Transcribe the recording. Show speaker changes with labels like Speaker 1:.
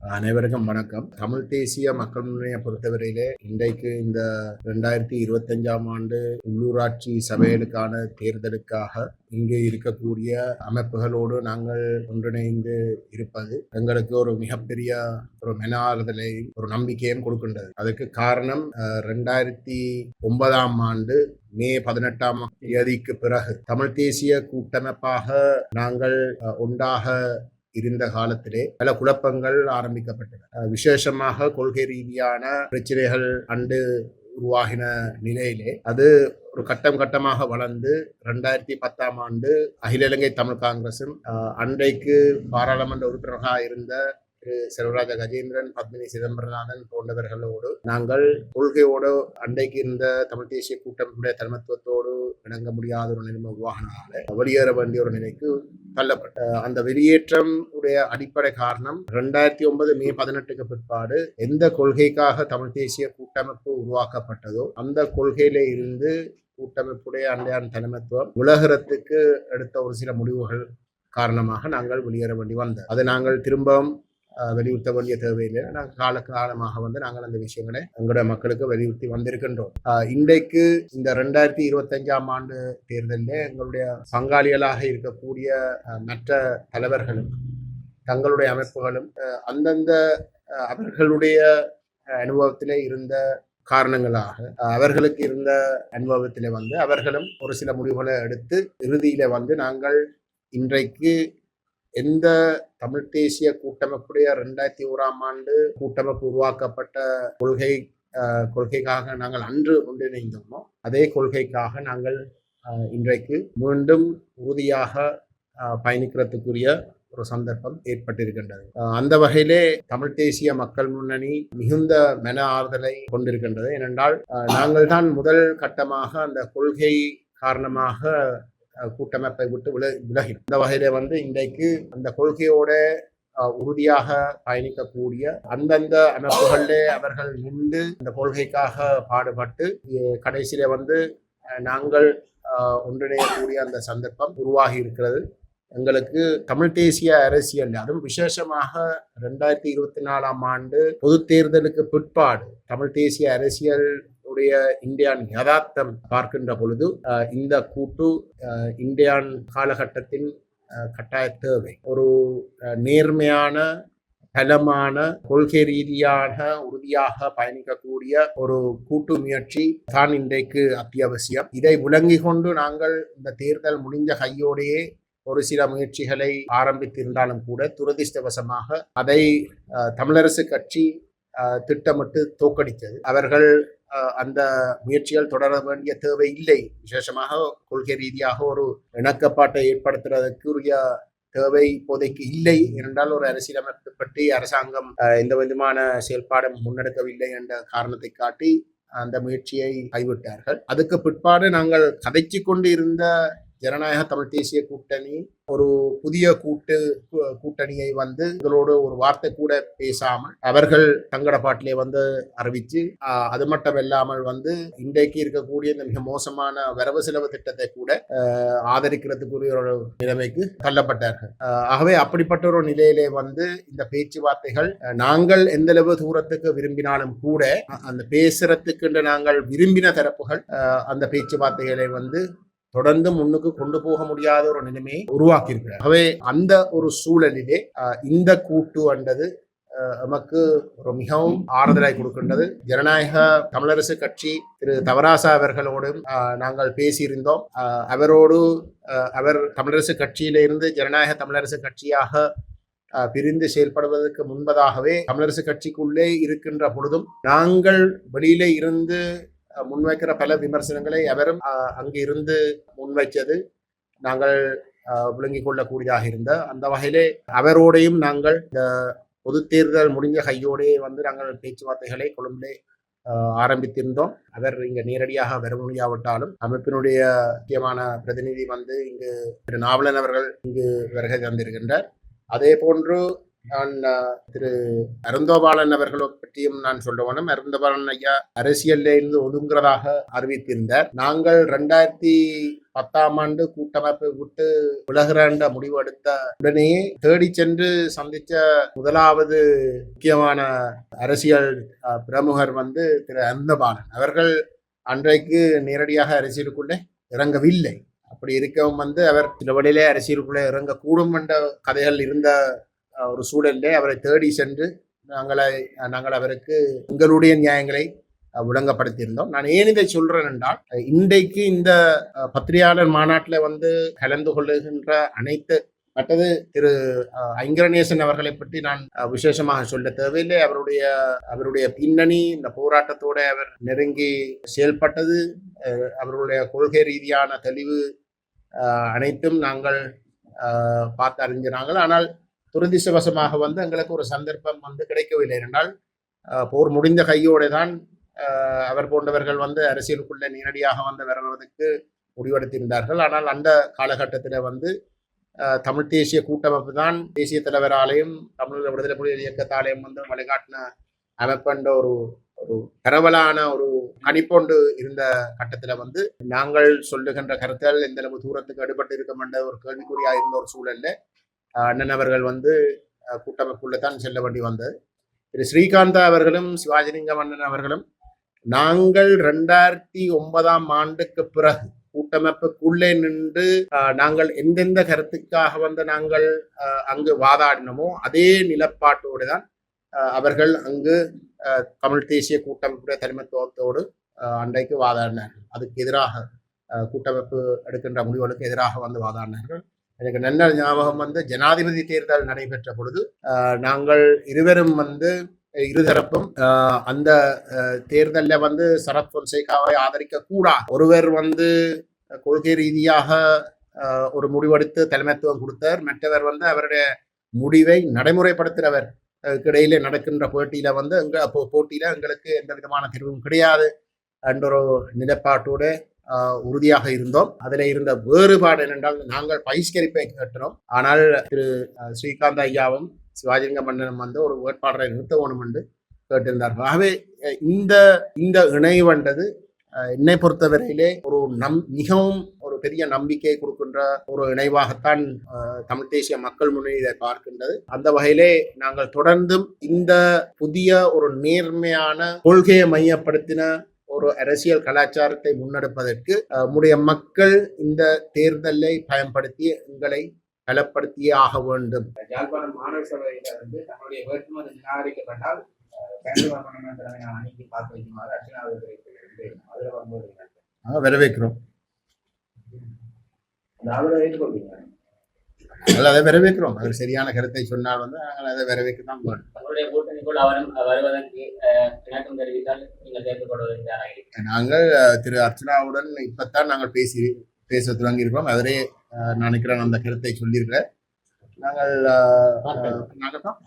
Speaker 1: அனைவருக்கும் வணக்கம். தமிழ் தேசிய மக்கள் முன்னணியை பொறுத்தவரையிலே இன்றைக்கு இந்த ரெண்டாயிரத்தி இருபத்தஞ்சாம் ஆண்டு உள்ளூராட்சி சபைகளுக்கான தேர்தலுக்காக இங்கே இருக்கக்கூடிய அமைப்புகளோடு நாங்கள் ஒன்றிணைந்து இருப்பது எங்களுக்கு ஒரு மிகப்பெரிய ஒரு மென ஆறுதலையும் ஒரு நம்பிக்கையும் கொடுக்கின்றது. அதுக்கு காரணம் ரெண்டாயிரத்தி ஒன்பதாம் ஆண்டு மே பதினெட்டாம் தேதிக்கு பிறகு தமிழ் தேசிய கூட்டமைப்பாக நாங்கள் உண்டாக ஒன்றாக இருந்த காலத்திலே பல குழப்பங்கள் ஆரம்பிக்கப்பட்டன. விசேஷமாக கொள்கை ரீதியான பிரச்சனைகள் அண்டு உருவாகின நிலையிலே அது ஒரு கட்டம் கட்டமாக வளர்ந்து ரெண்டாயிரத்தி பத்தாம் ஆண்டு அகில இலங்கை தமிழ் காங்கிரசும் அஹ், அன்றைக்கு பாராளுமன்ற உறுப்பினராக இருந்த திரு செல்வராஜ கஜேந்திரன் பத்மினி சிதம்பரநாதன் போன்றவர்களோடு நாங்கள் கொள்கையோடு அன்றைக்கு இருந்த தமிழ் தேசிய கூட்டமைப்புடைய தலைமத்துவத்தோடு இணங்க முடியாத ஒரு நிலைமை உருவாகினால வெளியேற வேண்டிய ஒரு நிலைக்கு தள்ளப்பட்ட அந்த வெளியேற்றம் உடைய அடிப்படை காரணம் ரெண்டாயிரத்தி ஒன்பது மே பதினெட்டுக்கு பிற்பாடு எந்த கொள்கைக்காக தமிழ் தேசிய கூட்டமைப்பு உருவாக்கப்பட்டதோ அந்த கொள்கையில இருந்து கூட்டமைப்புடைய அண்டையான் தலைமைத்துவம் உலகத்துக்கு எடுத்த ஒரு சில முடிவுகள் காரணமாக நாங்கள் வெளியேற வேண்டி வந்தோம் அதை நாங்கள் திரும்பவும் வலியுறுத்த வேண்டிய தேவையில்லை. நாங்கள் கால காலமாக வந்து நாங்கள் அந்த விஷயங்களை எங்களுடைய மக்களுக்கு வலியுறுத்தி வந்திருக்கின்றோம். இன்றைக்கு இந்த ரெண்டாயிரத்தி இருபத்தஞ்சாம் ஆண்டு தேர்தலில் எங்களுடைய பங்காளிகளாக இருக்கக்கூடிய மற்ற தலைவர்களும் தங்களுடைய அமைப்புகளும் அந்தந்த அவர்களுடைய அனுபவத்திலே இருந்த காரணங்களாக அவர்களுக்கு இருந்த அனுபவத்தில் வந்து அவர்களும் ஒரு சில முடிவுகளை எடுத்து இறுதியில வந்து நாங்கள் இன்றைக்கு எந்த தமிழ் தேசிய கூட்டமைப்புடைய ரெண்டாயிரத்தி ஓராம் ஆண்டு கூட்டமைப்பு உருவாக்கப்பட்ட கொள்கை கொள்கைக்காக நாங்கள் அன்று ஒன்றிணைந்தோமோ அதே கொள்கைக்காக நாங்கள் இன்றைக்கு மீண்டும் உறுதியாக பயணிக்கிறதுக்குரிய ஒரு சந்தர்ப்பம் ஏற்பட்டிருக்கின்றது. அந்த வகையிலே தமிழ் தேசிய மக்கள் முன்னணி மிகுந்த மன ஆறுதலை கொண்டிருக்கின்றது. ஏனென்றால் நாங்கள் தான் முதல் கட்டமாக அந்த கொள்கை காரணமாக கூட்டமைப்பை விட்டு வில விலகிடும். இந்த வகையில வந்து இன்றைக்கு அந்த கொள்கையோட உறுதியாக பயணிக்கக்கூடிய அந்தந்த அமைப்புகளிலே அவர்கள் நின்று இந்த கொள்கைக்காக பாடுபட்டு கடைசியில வந்து நாங்கள் ஒன்றிணையக்கூடிய அந்த சந்தர்ப்பம் உருவாகி இருக்கிறது. எங்களுக்கு தமிழ் தேசிய அரசியல் அதுவும் விசேஷமாக ரெண்டாயிரத்தி இருபத்தி நாலாம் ஆண்டு பொது தேர்தலுக்கு பிற்பாடு தமிழ் தேசிய அரசியல் உடைய இந்தியான் யதார்த்தம் பார்க்கின்ற பொழுது இந்த கூட்டு இந்தியான் காலகட்டத்தின் கட்டாய தேவை. ஒரு நேர்மையான பலமான கொள்கை ரீதியாக உறுதியாக பயணிக்கக்கூடிய ஒரு கூட்டு முயற்சி தான் இன்றைக்கு அத்தியாவசியம். இதை விளங்கி கொண்டு நாங்கள் இந்த தேர்தல் முடிந்த கையோடையே ஒரு சில முயற்சிகளை ஆரம்பித்திருந்தாலும் கூட துரதிர்ஷ்டவசமாக அதை தமிழரசு கட்சி திட்டமிட்டு தோக்கடித்தது அவர்கள் அந்த முயற்சிகள் தொடர வேண்டிய தேவை இல்லை. விசேஷமாக கொள்கை ரீதியாக ஒரு இணக்கப்பாட்டை ஏற்படுத்துறதுக்குரிய தேவை இப்போதைக்கு இல்லை. என்றால் ஒரு அரசியலமைப்பு பற்றி அரசாங்கம் அஹ், எந்த விதமான செயல்பாடும் முன்னெடுக்கவில்லை என்ற காரணத்தை காட்டி அந்த முயற்சியை கைவிட்டார்கள். அதுக்கு பிற்பாடு நாங்கள் கதைச்சு கொண்டு இருந்த ஜனநாயக தமிழ் தேசிய கூட்டணி ஒரு புதிய கூட்டு கூட்டணியை வந்து எங்களோடு ஒரு வார்த்தை கூட பேசாமல் அவர்கள் தங்கட பாட்டிலே வந்து அறிவிச்சு அது மட்டும் இல்லாமல் வந்து இன்றைக்கு இருக்கக்கூடிய இந்த மிக மோசமான வரவு செலவு திட்டத்தை கூட ஆதரிக்கிறதுக்குரிய ஒரு நிலைமைக்கு தள்ளப்பட்டார்கள். ஆகவே அப்படிப்பட்ட ஒரு நிலையிலே வந்து இந்த பேச்சுவார்த்தைகள் நாங்கள் எந்த அளவு தூரத்துக்கு விரும்பினாலும் கூட அந்த பேசுறதுக்கு நாங்கள் விரும்பின தரப்புகள் அந்த பேச்சுவார்த்தைகளை வந்து தொடர்ந்து முன்னுக்கு கொண்டு போக முடியாத ஒரு நிலைமையை உருவாக்கியிருக்கிறார். அவை ஆகவே அந்த ஒரு சூழலிலே இந்த கூட்டு அண்டது நமக்கு ஒரு மிகவும் ஆறுதலாய் கொடுக்கின்றது. ஜனநாயக தமிழரசு கட்சி திரு தவராசா அவர்களோடும் நாங்கள் பேசியிருந்தோம். அவரோடு அவர் தமிழரசு கட்சியிலிருந்து ஜனநாயக தமிழரசு கட்சியாக பிரிந்து செயல்படுவதற்கு முன்பதாகவே தமிழரசு கட்சிக்குள்ளே இருக்கின்ற பொழுதும் நாங்கள் வெளியிலே இருந்து முன்வைக்கிற பல விமர்சனங்களை அவரும் அஹ், அங்கு இருந்து முன்வைச்சது நாங்கள் விளங்கிக் கொள்ளக்கூடியதாக இருந்த அந்த வகையிலே அவரோடையும் நாங்கள் இந்த பொது தேர்தல் முடிஞ்ச கையோடே வந்து நாங்கள் பேச்சுவார்த்தைகளை கொழும்பிலே ஆரம்பித்திருந்தோம். அவர் இங்க நேரடியாக வர முடியாவிட்டாலும் அமைப்பினுடைய முக்கியமான பிரதிநிதி வந்து இங்கு திரு. நாவலன் அவர்கள் இங்கு வருகை தந்திருக்கின்றார். அதே போன்று நான் திரு அருந்தோபாலன் அவர்களை பற்றியும் நான் சொல்ல வேணும் அருந்தோபாலன் ஐயா அரசியல்ல இருந்து ஒதுங்குறதாக அறிவித்திருந்தார். நாங்கள் ரெண்டாயிரத்தி பத்தாம் ஆண்டு கூட்டமைப்பை விட்டு விலகிறன்ற முடிவு எடுத்த உடனேயே தேடி சென்று சந்தித்த முதலாவது முக்கியமான அரசியல் பிரமுகர் வந்து திரு அருந்தபாலன். அவர்கள் அன்றைக்கு நேரடியாக அரசியலுக்குள்ளே இறங்கவில்லை. அப்படி இருக்கவும் வந்து அவர் சில வழியிலே அரசியலுக்குள்ளே இறங்கக்கூடும் என்ற கதைகள் இருந்த ஒரு சூழலிலே அவரை தேடி சென்று நாங்களை நாங்கள் அவருக்கு எங்களுடைய நியாயங்களை விளங்கப்படுத்தியிருந்தோம். நான் ஏன் இதை சொல்றேன் என்றால் இன்றைக்கு இந்த பத்திரிகையாளர் மாநாட்டில் வந்து கலந்து கொள்ளுகின்ற அனைத்து மற்றது திரு ஐங்கரநேசன் அவர்களை பற்றி நான் விசேஷமாக சொல்ல தேவையில்லை. அவருடைய அவருடைய பின்னணி இந்த போராட்டத்தோட அவர் நெருங்கி செயல்பட்டது அவருடைய கொள்கை ரீதியான தெளிவு அனைத்தும் நாங்கள் பார்த்து அறிஞ்சினாங்கள் ஆனால் துரதிசவசமாக வந்து எங்களுக்கு ஒரு சந்தர்ப்பம் வந்து கிடைக்கவில்லை. என்றால் போர் முடிந்த கையோடு தான் அவர் போன்றவர்கள் வந்து அரசியலுக்குள்ளே நேரடியாக வந்து வருவதற்கு முடிவெடுத்திருந்தார்கள். ஆனால் அந்த காலகட்டத்தில் வந்து தமிழ் தேசிய கூட்டமைப்பு தான் தேசிய தலைவராலையும் தமிழ் விடுதலை புலிகள் இயக்கத்தாலையும் வந்து வழிகாட்டின அமைப்பென்ற ஒரு ஒரு பரவலான ஒரு கணிப்பொண்டு இருந்த கட்டத்தில் வந்து நாங்கள் சொல்லுகின்ற கருத்தால் எந்த அளவு தூரத்துக்கு அடிபட்டு இருக்க என்ற ஒரு கேள்விக்குறியாக இருந்த ஒரு சூழல்ல அண்ணன் அவர்கள் வந்து அஹ், தான் செல்ல வேண்டி வந்தது. திரு ஸ்ரீகாந்தா அவர்களும் சிவாஜிலிங்கம் அண்ணன் அவர்களும் நாங்கள் ரெண்டாயிரத்தி ஒன்பதாம் ஆண்டுக்கு பிறகு கூட்டமைப்புக்குள்ளே நின்று நாங்கள் எந்தெந்த கருத்துக்காக வந்து நாங்கள் அஹ், அங்கு வாதாடினோமோ அதே நிலப்பாட்டோடு தான் அஹ், அவர்கள் அங்கு அஹ், தமிழ் தேசிய கூட்டமைப்புடைய தலைமைத்துவத்தோடு அன்றைக்கு வாதாடினார்கள். அதுக்கு எதிராக கூட்டமைப்பு எடுக்கின்ற முடிவுகளுக்கு எதிராக வந்து வாதாடினார்கள். எனக்கு நல்ல ஞாபகம் வந்து ஜனாதிபதி தேர்தல் நடைபெற்ற பொழுது நாங்கள் இருவரும் வந்து இருதரப்பும் அந்த தேர்தலில் வந்து சரத் பொன்சேகாவை ஆதரிக்க கூடாது ஒருவர் வந்து கொள்கை ரீதியாக ஒரு முடிவெடுத்து தலைமைத்துவம் கொடுத்தார். மற்றவர் வந்து அவருடைய முடிவை நடைமுறைப்படுத்துகிறவர் அஹ் இடையிலே நடக்கின்ற போட்டியில வந்து எங்க போட்டியில எங்களுக்கு எந்த விதமான தீர்வும் கிடையாது என்ற ஒரு நிலைப்பாட்டோடு உறுதியாக இருந்தோம். அதில் இருந்த வேறுபாடு என்னென்றால் நாங்கள் பகிஷ்கரிப்பை கேட்டோம். ஆனால் திரு ஸ்ரீகாந்த் ஐயாவும் சிவாஜிலிங்க மன்னனும் வந்து ஒரு வேட்பாளரை நிறுத்த வேணும் என்று கேட்டிருந்தார்கள். ஆகவே இந்த இந்த இணைவண்டது அஹ், என்னை பொறுத்தவரையிலே ஒரு நம் மிகவும் ஒரு பெரிய நம்பிக்கை கொடுக்கின்ற ஒரு இணைவாகத்தான் தமிழ் தேசிய மக்கள் முன்னணி இதை பார்க்கின்றது. அந்த வகையிலே நாங்கள் தொடர்ந்தும் இந்த புதிய ஒரு நேர்மையான கொள்கையை மையப்படுத்தின ஒரு அரசியல் கலாச்சாரத்தை முன்னெடுப்பதற்கு நம்முடைய மக்கள் இந்த தேர்தலை பயன்படுத்தி எங்களை பலப்படுத்தியே ஆக வேண்டும்.
Speaker 2: யாழ்ப்பாணம் மாநகர சபையில வந்து தன்னுடைய வேட்புமனு நிராகரிக்கப்பட்டால்
Speaker 1: வரவேற்கிறோம். நாங்கள் அதை வரவேற்கிறோம். அது சரியான கருத்தை சொன்னால் வந்து நாங்கள் அதை வரவேற்க தான்
Speaker 3: தெரிவித்தால் நீங்கள்
Speaker 1: திரு அர்ச்சனாவுடன் இப்பத்தான் நாங்கள் பேசி பேச துவங்கியிருக்கிறோம் அவரே நினைக்கிறேன் அந்த கருத்தை சொல்லியிருக்கிறேன் நாங்கள் நாங்கள் தான்